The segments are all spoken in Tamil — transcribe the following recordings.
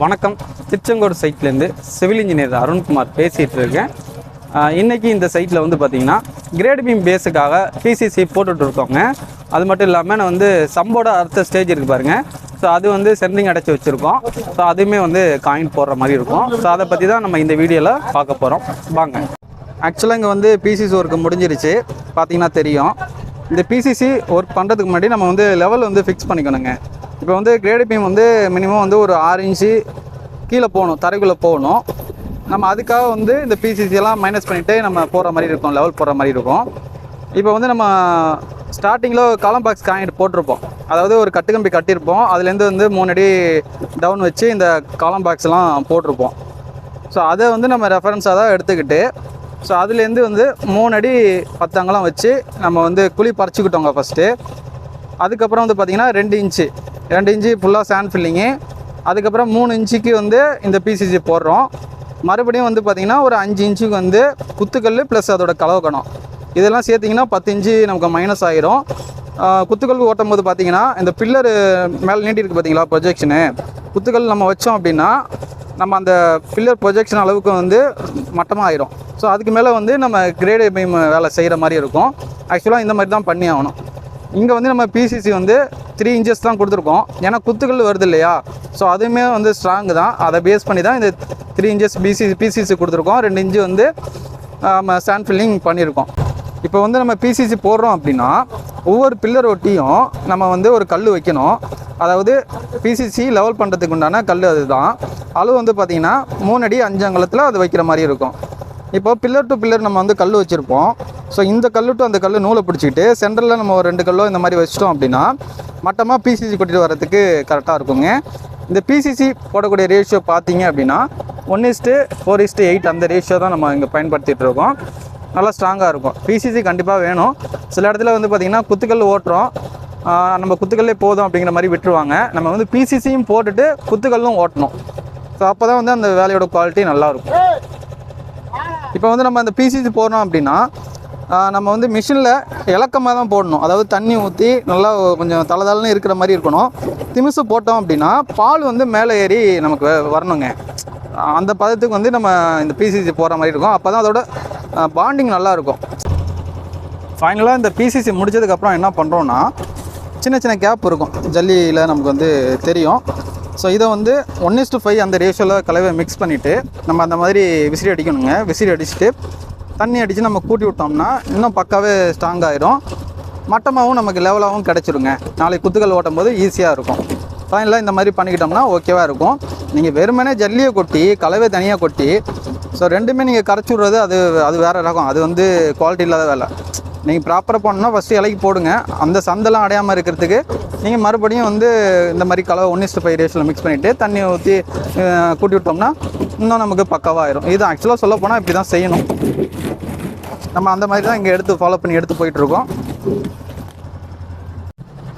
வணக்கம். திருச்செங்கோடு சைட்லேருந்து சிவில் இன்ஜினியர் அருண்குமார் பேசிகிட்டு இருக்கேன் இன்றைக்கி இந்த சைட்டில் வந்து பார்த்தீங்கன்னா கிரேட் பீம் பேஸுக்காக பிசிசி போட்டுட்டு இருக்கோங்க அது மட்டும் இல்லாமல் நான் வந்து சம்போட அடுத்த ஸ்டேஜ் இருக்குது பாருங்கள் ஸோ அது வந்து சென்டிங் அடைச்சி வச்சுருக்கோம். ஸோ அதுவுமே வந்து காயின் போடுற மாதிரி இருக்கும். ஸோ அதை பற்றி தான் நம்ம இந்த வீடியோவில் பார்க்க போகிறோம் வாங்க. ஆக்சுவலாக இங்கே வந்து பிசிசி ஒர்க்கு முடிஞ்சிருச்சு. பார்த்தீங்கன்னா தெரியும். இந்த பிசிசி ஒர்க் பண்ணுறதுக்கு முன்னாடி நம்ம வந்து லெவல் வந்து ஃபிக்ஸ் பண்ணிக்கணுங்க. இப்போ வந்து கிரேடு பீம் வந்து மினிமம் வந்து ஒரு ஆறு இன்ச்சு கீழே போகணும் தரைக்குள்ளே போகணும். நம்ம அதுக்காக வந்து இந்த பிசிசி எல்லாம் மைனஸ் பண்ணிவிட்டு நம்ம போகிற மாதிரி இருக்கும் லெவல் போகிற மாதிரி இருக்கும். இப்போ வந்து நம்ம ஸ்டார்டிங்கில் காலம் பாக்ஸ் காயின்ட் போட்டிருப்போம். அதாவது ஒரு கட்டுக்கம்பி கட்டியிருப்போம். அதுலேருந்து வந்து மூணு அடி டவுன் வச்சு இந்த காலம் பாக்ஸ்லாம் போட்டிருப்போம். ஸோ அதை வந்து நம்ம ரெஃபரன்ஸாக தான் எடுத்துக்கிட்டு ஸோ அதுலேருந்து வந்து மூணு அடி பத்தங்கலாம் வச்சு நம்ம வந்து குழி பறிச்சுக்கிட்டோங்க ஃபஸ்ட்டு அதுக்கப்புறம் வந்து பார்த்திங்கன்னா ரெண்டு இன்ச்சு. ரெண்டு இன்ச்சு ஃபுல்லாக சேண்ட் ஃபில்லிங்கு அதுக்கப்புறம் மூணு இன்ச்சுக்கு வந்து இந்த பிசிசி போடுறோம். மறுபடியும் வந்து பார்த்திங்கன்னா ஒரு அஞ்சு இன்ச்சுக்கு வந்து குத்துக்கல் ப்ளஸ் அதோட கலவக்கணம் இதெல்லாம் சேர்த்திங்கன்னா பத்து இன்ச்சு நமக்கு மைனஸ் ஆகிரும் குத்துக்கல் ஓட்டும் போது பார்த்திங்கன்னா இந்த பில்லரு மேலே நீட்டிருக்கு பார்த்தீங்களா ப்ரொஜெக்ஷனு குத்துக்கல் நம்ம வச்சோம் அப்படின்னா நம்ம அந்த பில்லர் ப்ரொஜெக்ஷன் அளவுக்கு வந்து மட்டமாக ஆயிரும் ஸோ அதுக்கு மேலே வந்து நம்ம கிரேடு பீம் வேலை செய்கிற மாதிரி இருக்கும். ஆக்சுவலாக இந்த மாதிரி தான் பண்ணி ஆகணும். இங்கே வந்து நம்ம பிசிசி வந்து த்ரீ இன்ச்சஸ் தான் கொடுத்துருக்கோம். ஏன்னா குத்துக்கள் வருது இல்லையா? ஸோ அதுவுமே வந்து ஸ்ட்ராங் தான். அதை பேஸ் பண்ணி தான் இந்த த்ரீ இன்ச்சஸ் பிசிசி பிசிசி கொடுத்துருக்கோம். ரெண்டு இன்ச்சு வந்து நம்ம ஸ்டாண்ட் ஃபில்லிங் பண்ணியிருக்கோம். இப்போ வந்து நம்ம பிசிசி போடுறோம் அப்படின்னா ஒவ்வொரு பில்லர் ஒட்டியும் நம்ம வந்து ஒரு கல் வைக்கணும். அதாவது பிசிசி லெவல் பண்ணுறதுக்கு உண்டான கல் அதுதான். அளவு வந்து பார்த்திங்கன்னா மூணு அடி அஞ்சு அங்கலத்தில் அது வைக்கிற மாதிரி இருக்கும். இப்போ பில்லர் டு பில்லர் நம்ம வந்து கல் வச்சுருப்போம். ஸோ இந்த கல்லு டு அந்த கல் நூலை பிடிச்சிக்கிட்டு சென்டரில் நம்ம ஒரு ரெண்டு கல்லோ இந்த மாதிரி வச்சிட்டோம் அப்படின்னா மட்டமாக பிசிசி கொட்டிட்டு வரதுக்கு கரெக்டாக இருக்குங்க. இந்த பிசிசி போடக்கூடிய ரேஷியோ பார்த்தீங்க அப்படின்னா one is to four is to eight அந்த ரேஷியோ தான் நம்ம இங்கே பயன்படுத்திட்டு இருக்கோம். நல்லா ஸ்ட்ராங்காக இருக்கும். பிசிசி கண்டிப்பாக வேணும். சில இடத்துல வந்து பார்த்திங்கன்னா குத்துக்கல் ஓட்டுறோம். நம்ம குத்துக்கல்லே போதும் அப்படிங்கிற மாதிரி விட்டுருவாங்க. நம்ம வந்து பிசிசியும் போட்டுட்டு குத்துக்கல்லும் ஓட்டணும். ஸோ அப்போ தான் வந்து அந்த வேலையோட குவாலிட்டி நல்லாயிருக்கும் இப்போ வந்து நம்ம அந்த பிசிசி போடுறோம் அப்படின்னா நம்ம வந்து மிஷினில் இலக்கமாக தான் போடணும். அதாவது தண்ணி ஊற்றி நல்லா கொஞ்சம் தளதளன்னு இருக்கிற மாதிரி இருக்கணும். திமிசு போட்டோம் அப்படின்னா பால் வந்து மேலே ஏறி நமக்கு வ- வரணுங்க. அந்த பதத்துக்கு வந்து நம்ம இந்த பிசிசி போடுற மாதிரி இருக்கும். அப்போ தான் அதோட பாண்டிங் நல்லாயிருக்கும் ஃபைனலாக இந்த பிசிசி முடிச்சதுக்கப்புறம் என்ன பண்ணுறோன்னா சின்ன சின்ன கேப் இருக்கும். ஜல்லியில் நமக்கு வந்து தெரியும். ஸோ இதை வந்து ஒன் இஸ் டு ஃபைவ் அந்த ரேஷியோவில் கலவை மிக்ஸ் பண்ணிவிட்டு நம்ம அந்த மாதிரி விசிறி அடிக்கணுங்க. விசிறி அடிச்சுட்டு தண்ணி அடித்து நம்ம கூட்டி விட்டோம்னா இன்னும் பக்காவே ஸ்ட்ராங் ஆகிடும் மட்டமாகவும் நமக்கு லெவலாகவும் கிடச்சிருங்க. நாளைக்கு குத்துக்கள் ஓட்டும் போது ஈஸியாக இருக்கும் ஃபைனலாக இந்த மாதிரி பண்ணிக்கிட்டோம்னா ஓகேவாக இருக்கும். நீங்கள் வெறுமனே ஜல்லியை கொட்டி கலவை தனியாக கொட்டி ஸோ ரெண்டுமே நீங்கள் கரைச்சி விட்றது அது அது வேறு ரகம். அது வந்து குவாலிட்டி இல்லாத வேலை. நீங்கள் ப்ராப்பராக போனோம்னா ஃபஸ்ட்டு இலைக்கு போடுங்க. அந்த சந்தெல்லாம் அடையாமல் இருக்கிறதுக்கு நீங்கள் மறுபடியும் வந்து இந்த மாதிரி கலவை ஒன் ஃபைவ் ரேஷில் மிக்ஸ் பண்ணிவிட்டு தண்ணி ஊற்றி கூட்டி விட்டோம்னா இன்னும் நமக்கு பக்காவாக ஆயிரும். இது ஆக்சுவலாக சொல்ல போனால் இப்படி தான் செய்யணும். நம்ம அந்த மாதிரி தான் இங்கே எடுத்து ஃபாலோ பண்ணி எடுத்து போயிட்டுருக்கோம்.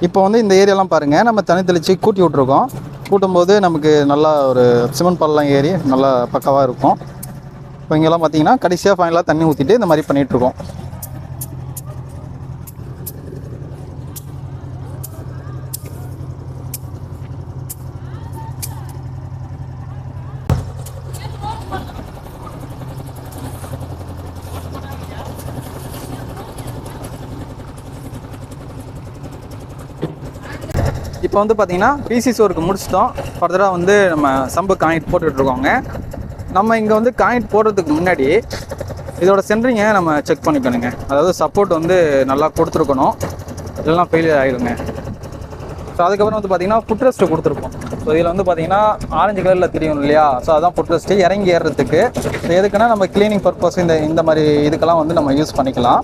இப்போ வந்து இந்த ஏரியாலாம் பாருங்கள் நம்ம தனி தெளித்து கூட்டி விட்ருக்கோம் கூட்டும்போது நமக்கு நல்லா ஒரு சிமெண்ட் பல்லாம் ஏறி நல்லா பக்காவாக இருக்கும். இப்போ இங்கெல்லாம் பார்த்தீங்கன்னா கடைசியாக ஃபைனலாக தண்ணி ஊற்றிட்டு இந்த மாதிரி பண்ணிகிட்ருக்கோம் இப்போ வந்து பார்த்தீங்கன்னா பிசிசி ஒர்க் முடிச்சிட்டோம். ஃபர்தராக வந்து நம்ம சம்பு காயின்ட் போட்டுட்ருக்கோங்க. நம்ம இங்கே வந்து காயின்ட் போடுறதுக்கு முன்னாடி இதோட சென்ட்ரிங்கை நம்ம செக் பண்ணிக்கணுங்க. அதாவது சப்போர்ட் வந்து நல்லா கொடுத்துருக்கணும். இல்லைனா ஃபெயிலியர் ஆகிடுங்க ஸோ அதுக்கப்புறம் வந்து பார்த்தீங்கன்னா ஃபுட் ரெஸ்ட்டு கொடுத்துருப்போம் ஸோ இதில் வந்து பார்த்தீங்கன்னா ஆரஞ்சு கலரில் தெரியும் இல்லையா? ஸோ அதான் ஃபுட் ரெஸ்ட்டு இறங்கி ஏறுறதுக்கு. ஸோ எதுக்குன்னா நம்ம க்ளீனிங் பர்பஸ் இந்த இந்த மாதிரி இதுக்கெல்லாம் வந்து நம்ம யூஸ் பண்ணிக்கலாம்.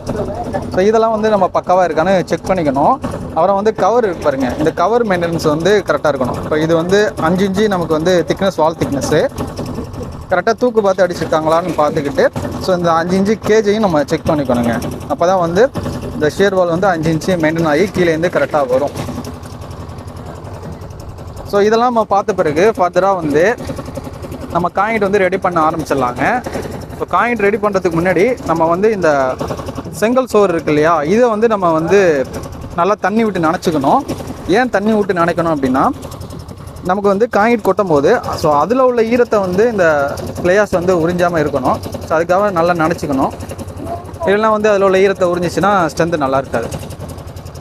ஸோ இதெல்லாம் வந்து நம்ம பக்காவாக இருக்கான்னு செக் பண்ணிக்கணும். அப்புறம் வந்து கவர் பாருங்க. இந்த கவர் மெயின்டெனன்ஸ் வந்து கரெக்டாக இருக்கணும். இப்போ இது வந்து அஞ்சு இன்ச்சு நமக்கு வந்து திக்னஸ் வால் திக்னஸ்ஸு கரெக்டாக தூக்கு பார்த்து அடிச்சிருக்காங்களான்னு பார்த்துக்கிட்டு ஸோ இந்த அஞ்சு இன்ச்சு கேஜையும் நம்ம செக் பண்ணிக்கணுங்க. அப்போ தான் வந்து இந்த ஷேர் வால் வந்து அஞ்சு இன்ச்சு மெயின்டைன் ஆகி கீழேருந்து கரெக்டாக வரும். ஸோ இதெல்லாம் நம்ம பார்த்த பிறகு ஃபர்தராக வந்து நம்ம காயின்ட் வந்து ரெடி பண்ண ஆரம்பிச்சிடலாங்க. இப்போ காயின்ட் ரெடி பண்ணுறதுக்கு முன்னாடி நம்ம வந்து இந்த செங்கல் சோறு இருக்கு இல்லையா இதை வந்து நம்ம வந்து நல்லா தண்ணி விட்டு நனைச்சிக்கணும். ஏன் தண்ணி விட்டு நினைக்கணும் அப்படின்னா நமக்கு வந்து காயின் கொட்டும் போது ஸோ அதில் உள்ள ஈரத்தை வந்து இந்த பிளேயர்ஸ் வந்து உறிஞ்சாமல் இருக்கணும். ஸோ அதுக்காக நல்லா நனைச்சிக்கணும். இல்லைன்னா வந்து அதில் உள்ள ஈரத்தை உறிஞ்சிச்சுன்னா ஸ்ட்ரென்த்து நல்லா இருக்காது.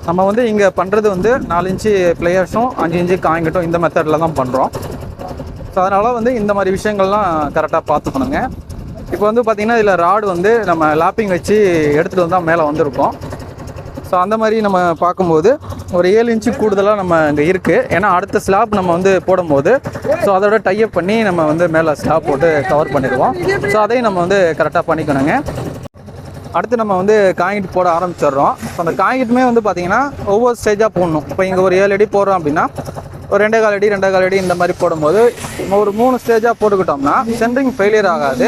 நம்ம வந்து இங்கே பண்ணுறது வந்து நாலு இன்ச்சு பிளேயர்ஸும் அஞ்சு இன்ச்சு காய்கட்டும் இந்த மெத்தடில் தான் பண்ணுறோம் ஸோ அதனால் வந்து இந்த மாதிரி விஷயங்கள்லாம் கரெக்டாக பார்த்துக்கணுங்க. இப்போ வந்து பார்த்திங்கன்னா இதில் ராடு வந்து நம்ம லாப்பிங் வச்சு எடுத்துகிட்டு வந்தால் மேலே வந்திருக்கோம். ஸோ அந்த மாதிரி நம்ம பார்க்கும்போது ஒரு ஏழு இன்ச்சு கூடுதலாக நம்ம இங்கே இருக்குது ஏன்னா அடுத்த ஸ்லாப் நம்ம வந்து போடும்போது ஸோ அதோட டைப் பண்ணி நம்ம வந்து மேலே ஸ்லாப் போட்டு கவர் பண்ணிடுவோம். ஸோ அதையும் நம்ம வந்து கரெக்டாக பண்ணிக்கணுங்க. அடுத்து நம்ம வந்து காங்கிட்டு போட ஆரம்பிச்சிடுறோம். ஸோ அந்த காங்கிட்டுமே வந்து பார்த்தீங்கன்னா ஒவ்வொரு ஸ்டேஜாக போடணும். இப்போ இங்கே ஒரு ஏழு அடி போடுறோம் அப்படின்னா ஒரு ரெண்டே கால் அடி ரெண்டே கால் அடி இந்த மாதிரி போடும்போது ஒரு மூணு ஸ்டேஜாக போட்டுக்கிட்டோம்னா சென்ட்ரிங் ஃபெயிலியர் ஆகாது.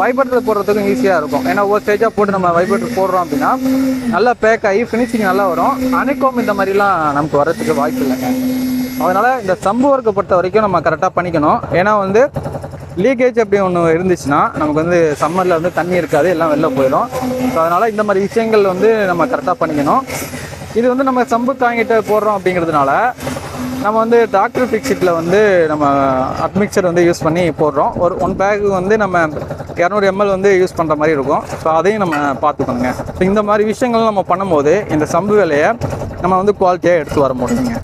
வைப்ரேட்டர் போடுறதுக்கும் ஈஸியாக இருக்கும். ஏன்னா ஒவ்வொரு ஸ்டேஜாக போட்டு நம்ம வைப்ரேட்டர் போடுறோம் அப்படின்னா நல்லா பேக் ஆகி ஃபினிஷிங் நல்லா வரும். அனைக்கும் இந்த மாதிரிலாம் நமக்கு வரதுக்கு வாய்ப்பு இல்லைங்க அதனால் இந்த சம்பு ஒர்க்கை பொறுத்த வரைக்கும் நம்ம கரெக்டாக பண்ணிக்கணும். ஏன்னா வந்து லீக்கேஜ் அப்படி ஒன்று இருந்துச்சுன்னா நமக்கு வந்து சம்மரில் வந்து தண்ணி இருக்காது எல்லாம் வெளில போயிடும். ஸோ அதனால் இந்த மாதிரி விஷயங்கள் வந்து நம்ம கரெக்டாக பண்ணிக்கணும். இது வந்து நம்ம சம்பு தாங்கிட்டு போடுறோம் அப்படிங்கிறதுனால நம்ம வந்து டாக்டர் ஃபிக்ஸிட்டில் வந்து நம்ம அட்மிக்சர் வந்து யூஸ் பண்ணி போடுறோம். ஒரு ஒன் பேக்கு வந்து நம்ம இரநூறு எம்எல் வந்து யூஸ் பண்ணுற மாதிரி இருக்கும். ஸோ அதையும் நம்ம பார்த்துக்கணுங்க. ஸோ இந்த மாதிரி விஷயங்கள் நம்ம பண்ணும்போது இந்த சம்பு வேலையை நம்ம வந்து குவாலிட்டியாக எடுத்து வர முடியுங்க.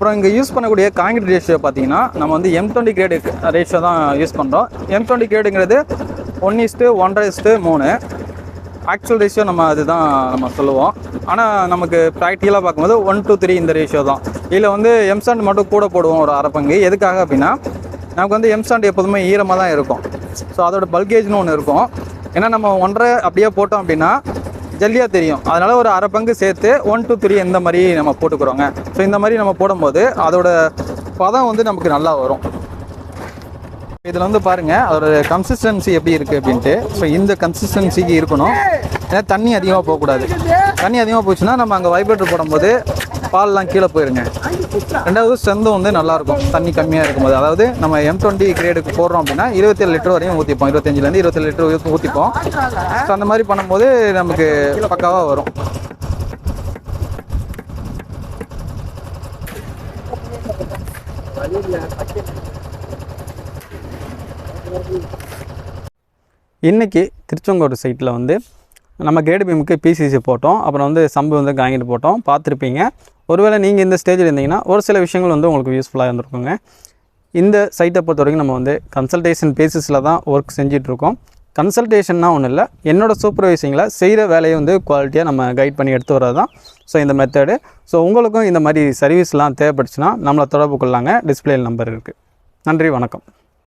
அப்புறம் இங்கே யூஸ் பண்ணக்கூடிய காங்கிரீட் ரேஷியோ பார்த்தீங்கன்னா நம்ம வந்து எம் டுவெண்ட்டி கிரேடு ரேஷியோ தான் யூஸ் பண்ணுறோம் எம் டுவெண்ட்டி கிரேடுங்கிறது ஒன் இஸ்ட்டு ஒன்றரை இஸ்ட்டு மூணு. ஆக்சுவல் ரேஷியோ நம்ம அதுதான் நம்ம சொல்லுவோம். ஆனால் நமக்கு ப்ராக்டிக்கலாக பார்க்கும்போது ஒன் டூ த்ரீ இந்த ரேஷியோ தான். இதில் வந்து எம்சாண்ட் மட்டும் கூட போடுவோம் ஒரு அரை பங்கு எதுக்காக அப்படின்னா நமக்கு வந்து எம்சாண்ட் எப்போதுமே ஈரமாக தான் இருக்கும். ஸோ அதோட பல்கேஜ்னு ஒன்று இருக்கும். ஏன்னா நம்ம ஒன்றரை அப்படியே போட்டோம் அப்படின்னா ஜல்லியாக தெரியும். அதனால் ஒரு அரை பங்கு சேர்த்து ஒன் டூ த்ரீ இந்த மாதிரி நம்ம போட்டுக்கிறோங்க. ஸோ இந்த மாதிரி நம்ம போடும்போது அதோட பதம் வந்து நமக்கு நல்லா வரும். இதில் வந்து பாருங்கள் அதோட கன்சிஸ்டன்சி எப்படி இருக்குது அப்படின்ட்டு. ஸோ இந்த கன்சிஸ்டன்சிக்கு இருக்கணும். ஏன்னா தண்ணி அதிகமாக போகக்கூடாது. தண்ணி அதிகமாக போச்சுன்னா நம்ம அங்கே வைப்ரேட்டர் போடும்போது பால்லாம் கீழே போயிருங்க. ரெண்டாவது செந்தம் வந்து நல்லாயிருக்கும். தண்ணி கம்மியாக இருக்கும்போது. அதாவது நம்ம எம் டுவெண்ட்டி கிரேடுக்கு போடுறோம் அப்படின்னா இருபத்தேழு லிட்டர் வரையும் ஊற்றிப்போம் இருபத்தஞ்சிலேருந்து இருபத்தேழு லிட்டர் ஊற்றிப்போம் ஸோ அந்த மாதிரி பண்ணும்போது நமக்கு பக்காவாக வரும். இன்றைக்கி திருச்செங்கோடு சைட்டில் வந்து நம்ம கிரேடு பீமுக்கு பிசிசி போட்டோம். அப்புறம் வந்து சம்பு வந்து காங்கிட்டு போட்டோம். பார்த்துருப்பீங்க. ஒருவேளை நீங்கள் இந்த ஸ்டேஜில் இருந்தீங்கன்னா ஒரு சில விஷயங்கள் வந்து உங்களுக்கு யூஸ்ஃபுல்லாக இருந்திருக்குங்க. இந்த சைட்டை பொறுத்த வரைக்கும் நம்ம வந்து கன்சல்டேஷன் பேசிஸில் தான் ஒர்க் செஞ்சிட்ருக்கோம் கன்சல்டேஷன்னா ஒன்றும் இல்லை என்னோட சூப்பர்வைசிங்கில் செய்கிற வேலையை வந்து குவாலிட்டியாக நம்ம கைட் பண்ணி எடுத்து வர்றது தான். ஸோ இந்த மெத்தடு ஸோ உங்களுக்கும் இந்த மாதிரி சர்வீஸ்லாம் தேவைப்பட்டுச்சுன்னா நம்மளை தொடர்பு கொள்ளாங்க. டிஸ்பிளே நம்பர் இருக்குது நன்றி வணக்கம்.